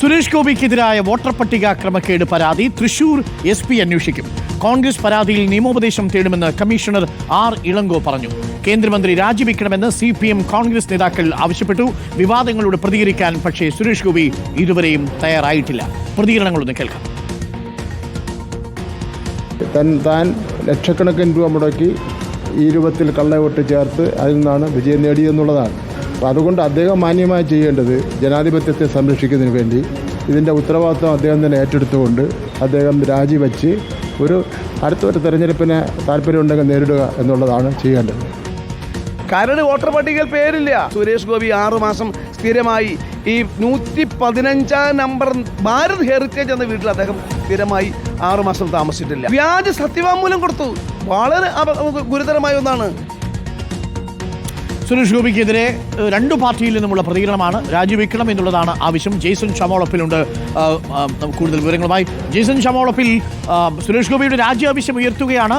Suresh ഗോപിക്കെതിരായ voter പട്ടിക ക്രമക്കേട് പരാതി തൃശൂർ എസ് പി അന്വേഷിക്കും. കോൺഗ്രസ് പരാതിയിൽ നിയമോപദേശം തേടുമെന്ന് കമ്മീഷണർ ആർ ഇളങ്കോ പറഞ്ഞു. കേന്ദ്രമന്ത്രി രാജിവെക്കണമെന്ന് സി പി എം കോൺഗ്രസ് നേതാക്കൾ ആവശ്യപ്പെട്ടു. വിവാദങ്ങളോട് പ്രതികരിക്കാൻ പക്ഷേ സുരേഷ് ഗോപി ഇതുവരെയും തയ്യാറായിട്ടില്ല. പ്രതികരണങ്ങളൊന്ന് കേൾക്കാം. തൻ ലക്ഷക്കണക്കിന് രൂപ മുടക്കി ഈ രൂപത്തിൽ കള്ളവോട്ട് ചേർത്ത് അതിൽ നിന്നാണ് വിജയം നേടിയെന്നുള്ളതാണ്. അതുകൊണ്ട് അദ്ദേഹം മാന്യമായി ചെയ്യേണ്ടത് ജനാധിപത്യത്തെ സംരക്ഷിക്കുന്നതിന് വേണ്ടി ഇതിന്റെ ഉത്തരവാദിത്വം അദ്ദേഹം തന്നെ ഏറ്റെടുത്തുകൊണ്ട് അദ്ദേഹം രാജിവെച്ച് ഒരു അടുത്ത ഒരു തെരഞ്ഞെടുപ്പിനെ താല്പര്യമുണ്ടെങ്കിൽ നേരിടുക എന്നുള്ളതാണ് ചെയ്യേണ്ടത്. കരട് വോട്ടർ പട്ടികയിൽ പേരില്ല. സുരേഷ് ഗോപി ആറു മാസം സ്ഥിരമായി. ഈ നൂറ്റി പതിനഞ്ചാം നമ്പർ ഭാരത് ഹെറിറ്റേജ് എന്ന വീട്ടിൽ അദ്ദേഹം സ്ഥിരമായി ആറു മാസം താമസിച്ചിട്ടില്ല. വ്യാജ സത്യവാങ്മൂലം കൊടുത്തു. വളരെ ഗുരുതരമായ ഒന്നാണ്. സുരേഷ് ഗോപിക്കെതിരെ രണ്ടു പാർട്ടിയിൽ നിന്നുമുള്ള പ്രതികരണമാണ് രാജിവെക്കണം എന്നുള്ളതാണ് ആവശ്യം. ജെയ്സൺ ഷമോളപ്പിലുണ്ട്. കൂടുതൽ വിവരങ്ങളുമായി. ജെയ്സൺ ഷമോളപ്പിൽ സുരേഷ് ഗോപിയുടെ രാജി ആവശ്യം ഉയർത്തുകയാണ്.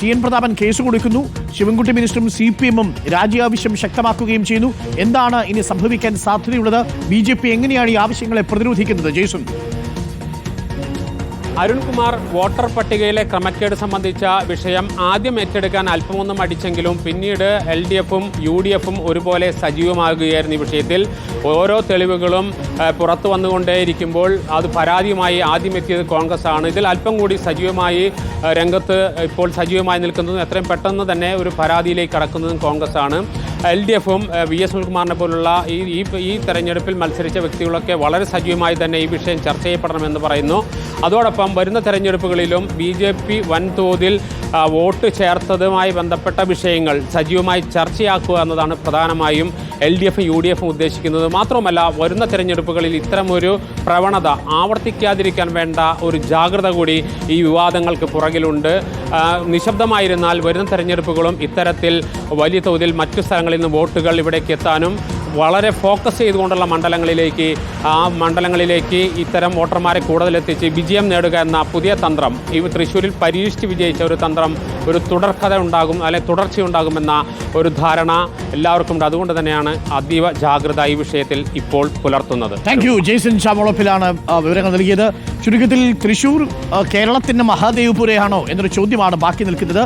ടി എൻ പ്രതാപൻ കേസ് കൊടുക്കുന്നു. ശിവൻകുട്ടി മിനിസ്റ്ററും സി പി എമ്മും രാജി ആവശ്യം ശക്തമാക്കുകയും ചെയ്യുന്നു. എന്താണ് ഇനി സംഭവിക്കാൻ സാധ്യതയുള്ളത്? ബി ജെ പി എങ്ങനെയാണ് ഈ ആവശ്യങ്ങളെ പ്രതിരോധിക്കുന്നത്? ജെയ്സൺ അരുൺകുമാർ വോട്ടർ പട്ടികയിലെ ക്രമക്കേട് സംബന്ധിച്ച വിഷയം ആദ്യം ഏറ്റെടുക്കാൻ അല്പമൊന്നും അടിച്ചെങ്കിലും പിന്നീട് എൽ ഡി എഫും യു ഡി എഫും ഒരുപോലെ സജീവമാകുകയായിരുന്നു ഈ വിഷയത്തിൽ. ഓരോ തെളിവുകളും പുറത്തു വന്നുകൊണ്ടേയിരിക്കുമ്പോൾ അത് പരാതിയുമായി ആദ്യം എത്തിയത് കോൺഗ്രസ് ആണ് ഇതിൽ അല്പം കൂടി സജീവമായി രംഗത്ത് ഇപ്പോൾ സജീവമായി നിൽക്കുന്നതും എത്രയും പെട്ടെന്ന് തന്നെ ഒരു പരാതിയിലേക്ക് കടക്കുന്നതും കോൺഗ്രസ് ആണ് എൽ ഡി എഫും വി എസ് സുനിൽകുമാറിനെ പോലുള്ള ഈ ഈ ഈ തെരഞ്ഞെടുപ്പിൽ മത്സരിച്ച വ്യക്തികളൊക്കെ വളരെ സജീവമായി തന്നെ ഈ വിഷയം ചർച്ച ചെയ്യപ്പെടണമെന്ന് പറയുന്നു. അതോടൊപ്പം വരുന്ന തെരഞ്ഞെടുപ്പുകളിലും ബി ജെ പി വൻതോതിൽ വോട്ട് ചേർത്തതുമായി ബന്ധപ്പെട്ട വിഷയങ്ങൾ സജീവമായി ചർച്ചയാക്കുക എന്നതാണ് പ്രധാനമായും എൽ ഡി എഫും യു ഡി എഫും ഉദ്ദേശിക്കുന്നത്. മാത്രമല്ല വരുന്ന തെരഞ്ഞെടുപ്പുകളിൽ ഇത്തരമൊരു പ്രവണത ആവർത്തിക്കാതിരിക്കാൻ വേണ്ട ഒരു ജാഗ്രത കൂടി ഈ വിവാദങ്ങൾക്ക് പുറകിലുണ്ട്. നിശബ്ദമായിരുന്നാൽ വരുന്ന തെരഞ്ഞെടുപ്പുകളും ഇത്തരത്തിൽ വലിയ തോതിൽ മറ്റു സ്ഥലങ്ങളിൽ നിന്ന് വോട്ടുകൾ ഇവിടേക്ക് എത്താനും വളരെ ഫോക്കസ് ചെയ്തുകൊണ്ടുള്ള മണ്ഡലങ്ങളിലേക്ക് ആ മണ്ഡലങ്ങളിലേക്ക് ഇത്തരം വോട്ടർമാരെ കൂടുതലെത്തിച്ച് വിജയം നേടുക എന്ന പുതിയ തന്ത്രം ഈ തൃശ്ശൂരിൽ പരീക്ഷിച്ച് വിജയിച്ച ഒരു തന്ത്രം ഒരു തുടർക്കഥ ഉണ്ടാകും അല്ലെങ്കിൽ തുടർച്ചയുണ്ടാകുമെന്ന ഒരു ധാരണ എല്ലാവർക്കും ഉണ്ട്. അതുകൊണ്ട് തന്നെയാണ് അതീവ ജാഗ്രത ഈ വിഷയത്തിൽ ഇപ്പോൾ പുലർത്തുന്നത്. താങ്ക് യു ജെയ്സൺ ഷാമോളപ്പിലാണ് വിവരങ്ങൾ നൽകിയത്. ചുരുക്കത്തിൽ തൃശൂർ കേരളത്തിന്റെ മഹാദേവപുരയാണോ എന്നൊരു ചോദ്യമാണ് ബാക്കി നിൽക്കുന്നത്.